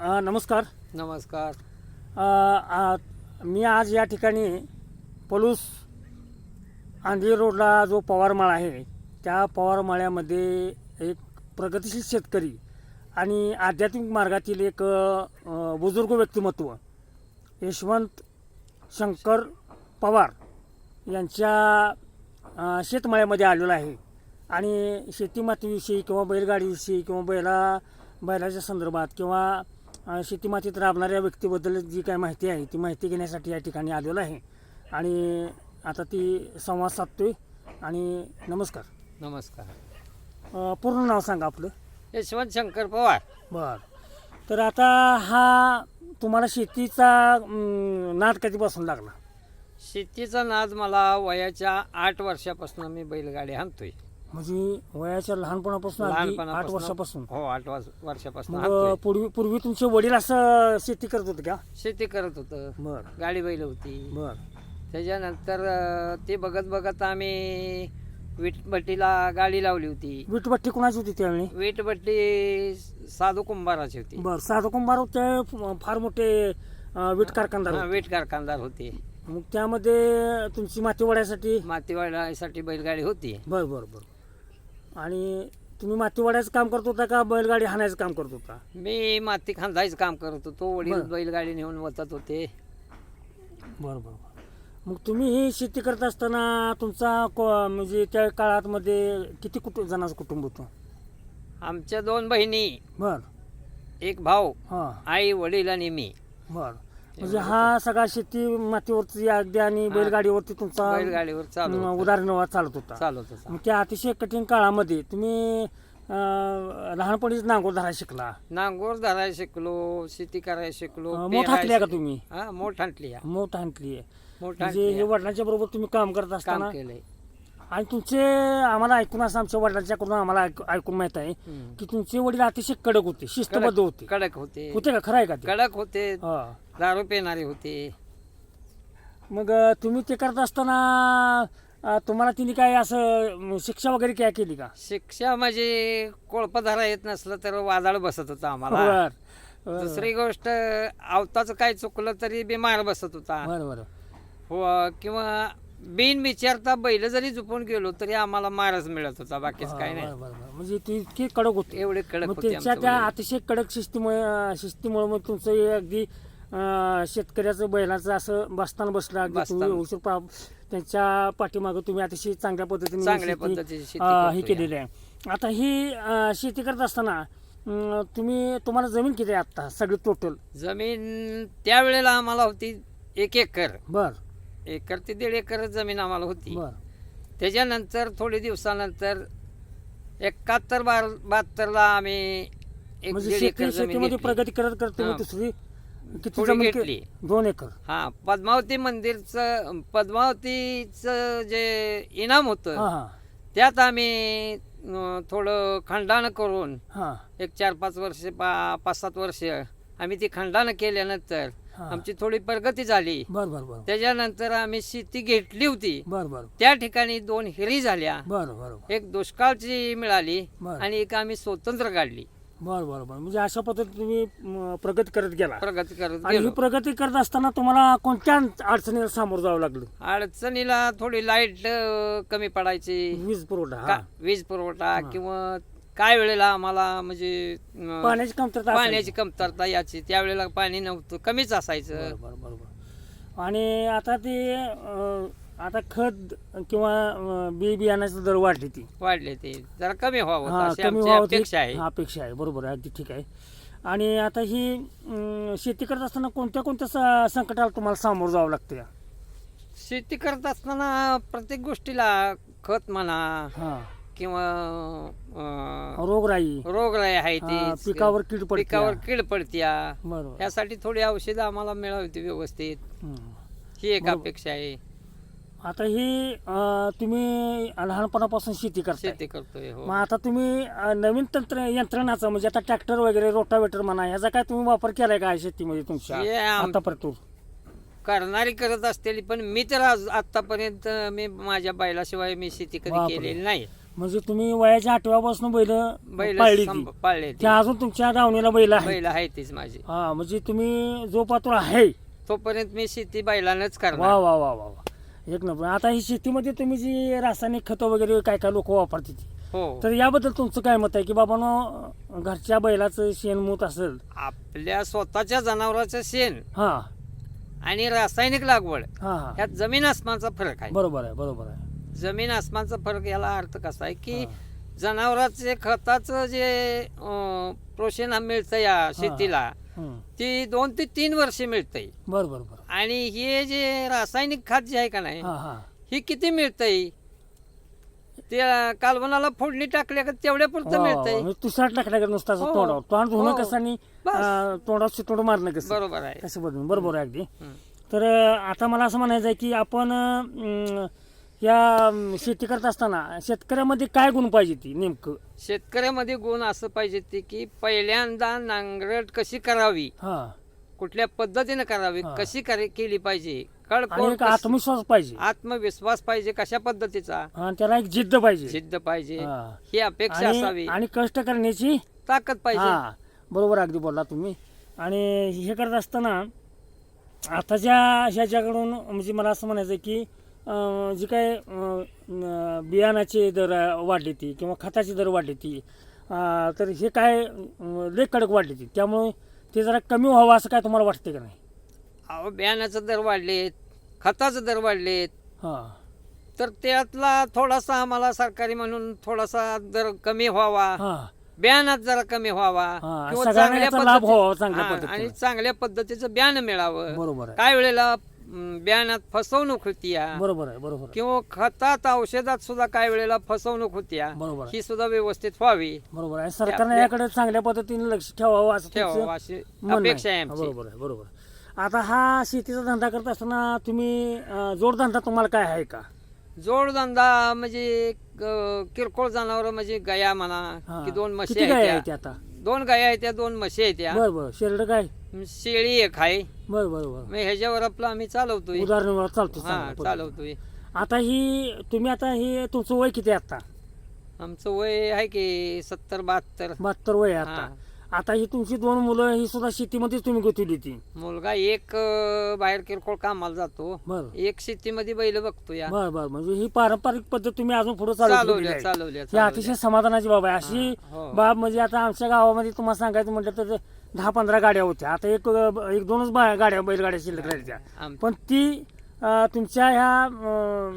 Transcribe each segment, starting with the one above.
अ, नमस्कार. नमस्कार. अ, आ, मी आज या ठिकाणी पलूस आंधी रोडला जो पवारमाळा आहे त्या पवारमाळ्यामध्ये एक प्रगतिशील शेतकरी आणि आध्यात्मिक मार्गातील एक अ, बुजुर्ग व्यक्तिमत्व यशवंत शंकर पवार यांच्या अ, शेतमाळ्यामध्ये आलेलो आहे. आणि शेतीमातीविषयी किंवा बैलगाडीविषयी किंवा बैला बैलाच्या संदर्भात किंवा शेतीमातीत राबणाऱ्या व्यक्तीबद्दल जी काय माहिती आहे ती माहिती घेण्यासाठी या ठिकाणी आलेलो आहे. आणि आता ती संवाद साधतोय. आणि नमस्कार. नमस्कार. अ, पूर्ण नाव सांगा आपलं. यशवंत शंकर पवार. बर. तर आता हा तुम्हाला शेतीचा अं, नाद कधीपासून लागला? शेतीचा नाद मला वयाच्या आठ वर्षापासून मी बैलगाडी आणतोय. म्हणजे वयाच्या लहानपणापासून अगदी आठ वर्षापासून. हो आठ वर्ष वर्षापासून मग. पूर्वी पूर्वी तुमचे वडील असं शेती करत होते का? शेती करत होतं. बर. गाडी बैल होती. बर. त्याच्यानंतर अं, ते बघत बघत आम्ही विटभट्टीला गाडी लावली होती. विटभट्टी कुणाची होती त्यावेळी? विटभट्टी साधू कुंभाराची होती. बर साधू कुंभार ते फार मोठे अं, वीट कारखानदार हा, होते. वीट कारखानदार होते. मग त्यामध्ये तुमची माती वड्यासाठी माती वाढायसाठी बैलगाडी होती. बर बर बर. आणि तुम्ही माती वड्याचं काम करत होता का बैलगाडी हाणायचं काम करत होता? मी माती खांदायचं काम करत होतो. वडील बरं. बैलगाडी नेऊन वतत होते. बरं बरं बरं. मग तुम्ही ही शेती करत असताना तुमचा को- म्हणजे त्या काळात मध्ये किती कुटुंब जणांचं कुटुंब होतं? आमच्या दोन बहिणी बर. एक भाऊ हां. आई वडील आणि मी. बर. म्हणजे हा सगळा शेती मातीवरती अगदी आणि बैलगाडीवरती तुमचा बैलगाडीवर चालू अं, होतं. उदरनिर्वाह चालत होता. चालत होता मग त्या अतिशय कठीण काळामध्ये तुम्ही अं, लहानपणीच नांगोर धरायला शिकला. नांगोर धरायला शिकलो शेती करायला शिकलो अं, मोठ पेरायला हाकली का तुम्ही? हा मोठ हांटली. मोठ हांटली मोठ म्हणजे हांटली हे. वडिलांच्या बरोबर तुम्ही काम करत काम असताना केलंय. आणि तुमचे आम्हाला ऐकून असं आमच्या वडिलांच्याकडून आम्हाला ऐक- ऐकून माहीत आहे हम्म. की तुमचे वडील अतिशय कडक होते शिस्तबद्ध होते. कडक होते. होते का? खरं आहे का ते? कडक होते. हा. दारू पिणारे होते. मग अं, तुम्ही ते करत असताना अं, तुम्हाला तिने काय असं अं, शिक्षा वगैरे काय केली का? शिक्षा म्हणजे कोळप धरा येत नसलं तर वादळ बसत होता आम्हाला. बर बर. दुसरी गोष्ट आवताचं काय चुकलं तरी बी मार बसत होता. बर बर. हो किंवा बिन विचारता बैल जरी झुपून गेलो तरी आम्हाला मारच मिळत होता बाकीच काय नाही बर, बर, बर. म्हणजे ते इतके कडक होते एवढे कडक मग होते त्यांच्या आमचे त्या. अतिशय कडक शिस्तीमुळे शिस्तीमुळे मग तुमचं हे अगदी अं, शेतकऱ्याचं बैलाचं असं बसताना बसलं अगदी तुम्ही बसताना. पा त्यांच्या पाठीमागं तुम्ही अतिशय चांगल्या पद्धतीने चांगल्या शेती, पद्धतीची शेती अं, हे करतोय. केलेली आहे आता ही अं, शेती करत असताना अं, तुम्ही तुम्हाला जमीन किती आहे आता सगळी टोटल जमीन त्यावेळेला आम्हाला होती एक एकर बर एकर ते दीड एकर जमीन आम्हाला होती बर त्याच्यानंतर थोडे दिवसानंतर एकाहत्तर बार बहात्तरला आम्ही एक म्हणजे दीड एकर शेती जमीन शेतीमध्ये घेतली. प्रगती करत करत तुम्ही हां. दुसरी किती थोडी जमीन घेतली. के- दोन एकर हा पद्मावती मंदिरचं पद्मावतीचं जे इनाम हा होतं हा त्यात आम्ही अं, थोडं खंडाण करून हा एक चार पाच वर्ष पा पाच सात वर्ष आम्ही ती खंडाण केल्यानंतर. आमची थोडी प्रगती झाली. बर बर बर. त्याच्यानंतर आम्ही शेती घेतली होती. बर बर. त्या ठिकाणी दोन हिरी झाल्या. बर बर एक दुष्काळची मिळाली बरं. आणि एक आम्ही स्वतंत्र काढली. बर बर बर. म्हणजे अशा पद्धतीने तुम्ही म, प्रगती करत गेला. प्रगती करत आणि ही गेलो. प्रगती करत असताना तुम्हाला कोणत्या अडचणीला सामोरं जावं लागलं? अडचणीला थोडी लाइट कमी पडायची. वीज पुरवठा हा. का- वीज पुरवठा किंवा काय वेळेला आम्हाला म्हणजे अं, पाण्याची कमतरता. पाण्याची कमतरता याची त्यावेळेला पाणी नव्हतं कमीच असायचं. बर बर बर बर आणि आता ते अं, आता खत किंवा अं, बी बियाण्याचा दर वाढली ती. वाढले ते. जरा कमी व्हावं अशी कमी आमची व्हावं ती- अपेक्षा आहे. अपेक्षा आहे. बरोबर आहे. अगदी ठीक आहे. आणि आता ही अं, शेती करत असताना कोणत्या कोणत्या स- संकटाला तुम्हाला सामोरं जावं लागतं या? शेती करत असताना प्रत्येक गोष्टीला खत म्हणा हा. किंवा रोगराई. रोगराई आहे हा, ती पिकावर कीड पडते पिकावर कीड पडत्या. बरोबर. यासाठी थोडी औषधं आम्हाला मिळावी होती व्यवस्थित. हम्म. ही एक. अपेक्षा आहे. आता ही अं, तुम्ही लहानपणापासून शेती करताय. शेती करतोय हो. मग आता तुम्ही अं, नवीन तंत्र यंत्रणाचा म्हणजे आता ट्रॅक्टर वगैरे रोटावेटर म्हणा ह्याचा काय तुम्ही वापर केलाय का शेतीमध्ये हे तुमच्या आम- आतापर्यंत? करणारी करत असलेली पण मी तर आज आतापर्यंत मी माझ्या बैलाशिवाय मी शेती कधी बापरे. केलेली नाही. म्हणजे तुम्ही वयाच्या आठव्यापासून बैल बैल पाळली संभ- ती. पाळले त्या अजून तुमच्या दावणीला बैल आहे बैल आहे तीच माझी. हा म्हणजे तुम्ही जो पात्र आहे. तोपर्यंत मी शेती बैलानच वा करणार. वा वा वा वा एक नंबर. आता ही शेतीमध्ये तुम्ही जी रासायनिक खतं वगैरे काय काय लोक वापरते ती हो. तर याबद्दल तुमचं काय मत आहे? की बाबानो घरच्या बैलाचं शेणमूत असेल. आपल्या स्वतःच्या जनावराचं शेण हा. आणि रासायनिक लागवड हा हा. ह्यात जमीन आसमानचा फरक आहे. बरोबर आहे बरोबर आहे. जमीन आसमानचा फरक याला अर्थ कसा आहे की हा. जनावराचे खताचं जे अं, प्रोशन मिळतं या शेतीला. ती दोन ते तीन वर्षे मिळतंय बरं बरं बरं आणि हे जे रासायनिक खत जे आहे का नाही हा हा ही किती मिळतंय ते कालवनाला फोडणी टाकल्या का तेवढ्या पुरतं वा, वा, वा. मिळतंय म्हणजे तुसरा टाकल्या का नुसतं असं हो. तोंडावर तोंड धुणं हो. कसं आणि बस. अं, तोंडावर शितोड मारणं कसं बरोबर आहे कसं बदलून बरोबर आहे अगदी हं. तर अं, आता मला असं म्हणायचं आहे की आपण अं, या शेती करत असताना शेतकऱ्यामध्ये काय गुण पाहिजे ती नेमकं? शेतकऱ्यामध्ये गुण असं पाहिजे ते की पहिल्यांदा नांगरट कशी करावी? हा. कुठल्या पद्धतीने करावी? हा. कशी करे- केली पाहिजे? आणि कळकोर एक कशी- आत्मविश्वास पाहिजे. आत्मविश्वास पाहिजे कशा पद्धतीचा? आणि त्याला एक जिद्द पाहिजे. जिद्द पाहिजे. हा. ही अपेक्षा असावी. आणि आणि कष्ट करण्याची ताकद पाहिजे. हा. बरोबर अगदी बोलला तुम्ही. आणि हे करत असताना आताच्या ह्याच्याकडून म्हणजे मला असं म्हणायचं आहे की जी काय बियाणाचे दर वाढली ती किंवा खताची दर वाढली ती तर हे काय लय कडक वाढली ती. त्यामुळे ते जरा कमी व्हावं असं काय तुम्हाला वाटतं का नाही? अहो बियाण्याचे दर वाढलेत खताचे दर वाढलेत हां. तर त्यातला थोडासा आम्हाला सरकारी म्हणून थोडासा दर कमी व्हावा. हां. बियाणात जरा कमी व्हावा. हा, किंवा सगळ्यांना चांगल्या याचा लाभ पद्धती- व्हावा चांगल्या हा, पद्धतीने. आणि चांगल्या पद्धतीचं बियाणं मिळावं. बरोबर आहे. काय वेळेला म, बियाणात फसवणूक होतीया. बरोबर आहे बरोबर आहे. किंवा खतात औषधात सुद्धा काय वेळेला फसवणूक होतीया. बरोबर आहे. ही सुद्धा व्यवस्थित व्हावी. बरोबर आहे. सरकारने याकडे चांगल्या पद्धतीने लक्ष ठेवावं असं तुमचं ठेवावं अशी म्हणणं अपेक्षा आहे हा, आमची. बरोबर आहे बरोबर आता हा शेतीचा धंदा करत असताना तुम्ही अं, जोडधंदा तुम्हाला काय आहे का? जोडधंदा म्हणजे क- किरकोळ जनावर म्हणजे गाया म्हणा हा. की दोन म्हशी किती गाय आहेत त्या. आता? दोन गाया आहेत त्या दोन म्हशी आहेत त्या. बर बर. शेरड काय? शेळी एक आहे. बर बर बर. मग ह्याच्यावर आपलं आम्ही चालवतोय. उदाहरण चालतो हा. चालवतोय. आता ही तुम्ही आता ही तुमचं वय किती आहे आता? आमचं वय आहे की सत्तर बहात्तर. बहात्तर वय आहे आता. आता ही तुमची दोन मुलं ही सुद्धा शेतीमध्येच तुम्ही गुंतवली ती मुलगा एक अं, बाहेर किरकोळ कामाला जातो. बर. एक शेतीमध्ये बैल बघतो या बर बर. म्हणजे ही पारंपरिक पद्धत तुम्ही अजून पुढे चालू चालवल्या चालवल्या ही अतिशय समाधानाची बाब आहे. अशी हा, हो. बाब म्हणजे आता आमच्या गावामध्ये तुम्हाला सांगायचं म्हटलं तर दहा पंधरा गाड्या होत्या. आता एक एक दोनच बा- गाड्या बैलगाड्या शिल्लक राहिल्या आम- पण ती अं, तुमच्या ह्या अं,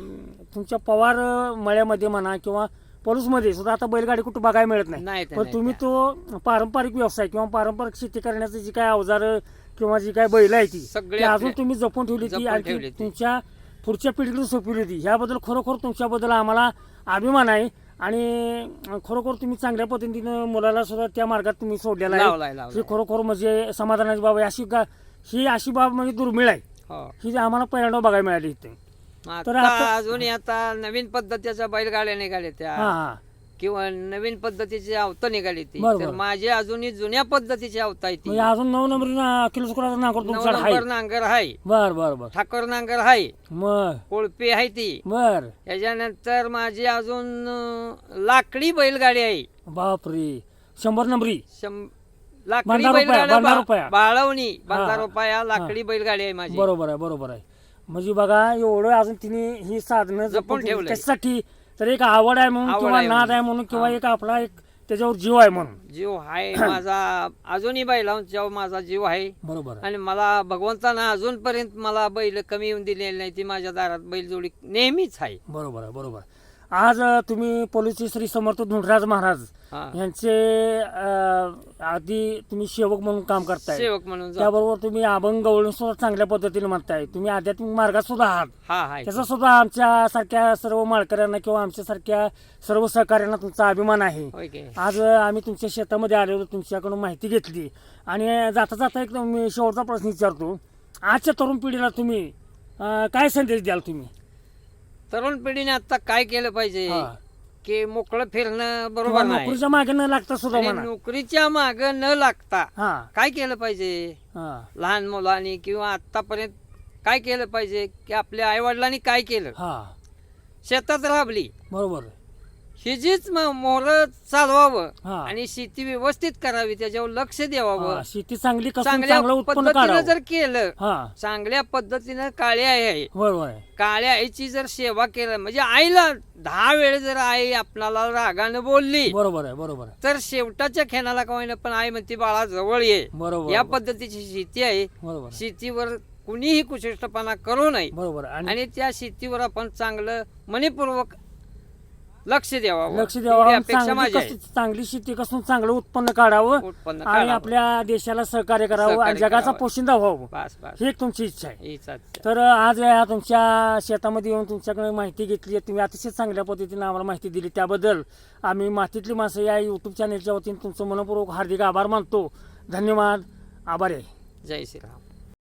तुमच्या पवार मळ्यामध्ये म्हणा किंवा पलूसमध्ये सुद्धा आता बैलगाडी कुठं बघायला मिळत नाही. पण नाही तुम्ही. तो पारंपरिक व्यवसाय किंवा पारंपरिक शेती करण्याचं जी काय अवजार किंवा जी काय बैल आहे ती सगळे ती अजून तुम्ही जपून ठेवली ती जपून आणि ती ठेवली ती. तुमच्या पुढच्या पिढीला सोपवली होती ह्याबद्दल खरोखर तुमच्याबद्दल आम्हाला अभिमान आहे. आणि खरोखर तुम्ही चांगल्या पद्धतीनं मुलाला सुद्धा त्या मार्गात तुम्ही सोडलेला आहे. लावलाय ही खरोखर म्हणजे समाधानाची बाब आहे. अशी गा ही अशी बाब म्हणजे दुर्मिळ आहे. हो. ही आम्हाला पहिल्यांदा बघायला मिळाली इथे. तर आता आता- अजूनही आता नवीन पद्धतीच्या बैलगाड्या निघाल्या हा त्या हा. किंवा नवीन पद्धतीची अवतं निघाली ती. बरोबर. तर माझी अजूनही जुन्या पद्धतीची अवता आहे ती. म्हणजे अजून नऊ नंबर किलो नऊ तुमच्याकडे आहे. नंबर नांगर आहे. बर बर बर. ठाकर नांगर आहे. मग? कोळपी आहे ती. बर. त्याच्यानंतर माझी अजून अं, लाकडी बैलगाडी आहे. बापरे. शंभर नंबरी. शं- लाकडी बंधा रुपया, बैलगाड्या बंधा बा-. बाळवणी लाकडी बैलगाडी आहे माझी. बरोबर आहे बरोबर आहे. म्हणजे बघा एवढं अजून तिने ही साधनं जपून ठेवली. ठेवलंय. कशासाठी तर एक आवड आहे म्हणून आवड किंवा आहे नाद. आहे म्हणून किंवा. एक आपला एक त्याच्यावर जीव आहे म्हणून जीव आहे माझा अजूनही बैलांच्या माझा जीव आहे बरोबर आहे आणि मला भगवंतानं अजूनपर्यंत मला बैल कमी येऊन दिलेली नाही ती माझ्या दारात बैलजोडी नेहमीच आहे बरोबर आहे बरोबर आहे. आज तुम्ही पोलीसचे श्री समर्थ धुंडराज महाराज. यांचे आधी तुम्ही सेवक म्हणून काम करताय. सेवक म्हणून. त्याबरोबर तुम्ही अभंग गवळून सुद्धा चांगल्या पद्धतीने म्हणताय. तुम्ही आध्यात्मिक मार्गात सुद्धा आहात. हा आहे त्याचा सुद्धा आमच्या सारख्या सर्व माळकऱ्यांना किंवा आमच्या सारख्या सर्व सहकार्यांना तुमचा अभिमान आहे? आज आम्ही तुमच्या शेतामध्ये आलेलो तुमच्याकडून माहिती घेतली. आणि जाता जाता एक मी शेवटचा प्रश्न विचारतो. आजच्या तरुण पिढीला तुम्ही काय संदेश द्याल तुम्ही? तरुण पिढीने आता काय केलं पाहिजे? हा. की मोकळं फिरणं किंवा बरोबर नाही. नोकरीच्या मागे न लागता सुद्धा आणि म्हणा. नोकरीच्या माग न लागता हा. काय केलं पाहिजे? हा. लहान मुलांनी किंवा आतापर्यंत काय केलं पाहिजे? की आपल्या आई वडिलांनी काय केलं? हा. शेतात राबली. बरोबर. हिजीच मोहर चालवावं हा. आणि शेती व्यवस्थित करावी त्याच्यावर लक्ष द्यावावं हा, शेती चांगली चांगल्या उत्पन्न पद्धतीनं काढावं. जर केलं हा. चांगल्या पद्धतीनं आहे. बरोबर आहे काळ्या आईची जर सेवा केलं म्हणजे आईला दहा वेळ जर आई आपणाला रागानं बोलली बरोबर आहे बरोबर आहे. तर शेवटाच्या खेळाला का होईना पण आई म्हणते बाळा जवळ ये. बरोबर या बरोबर. पद्धतीची शेती आहे. बरोबर आहे. शेतीवर कुणीही कुशिष्टपणा करू नये. बरोबर आहे. आणि आणि त्या शेतीवर आपण चांगलं मनपूर्वक लक्ष द्यावं. लक्ष द्यावं. चांगली माझी आहे. कस- चांगली शेती कसून चांगलं उत्पन्न काढावं उत्पन्न आणि काढावं. आपल्या देशाला सहकार्य करावं सहकार्य आणि जगाचा करावं. पोशिंदा व्हावं. बस बस. ही एक तुमची इच्छा आहे. हीच. तर आज या तुमच्या शेतामध्ये येऊन तुमच्याकडे माहिती घेतली आहे. तुम्ही अतिशय चांगल्या पद्धतीने आम्हाला माहिती दिली. त्याबद्दल आम्ही मातीतली माणसं या यूट्यूब चॅनेलच्या वतीने तुमचं मनपूर्वक हार्दिक आभार मानतो. धन्यवाद. आभार आहे. जय श्रीराम.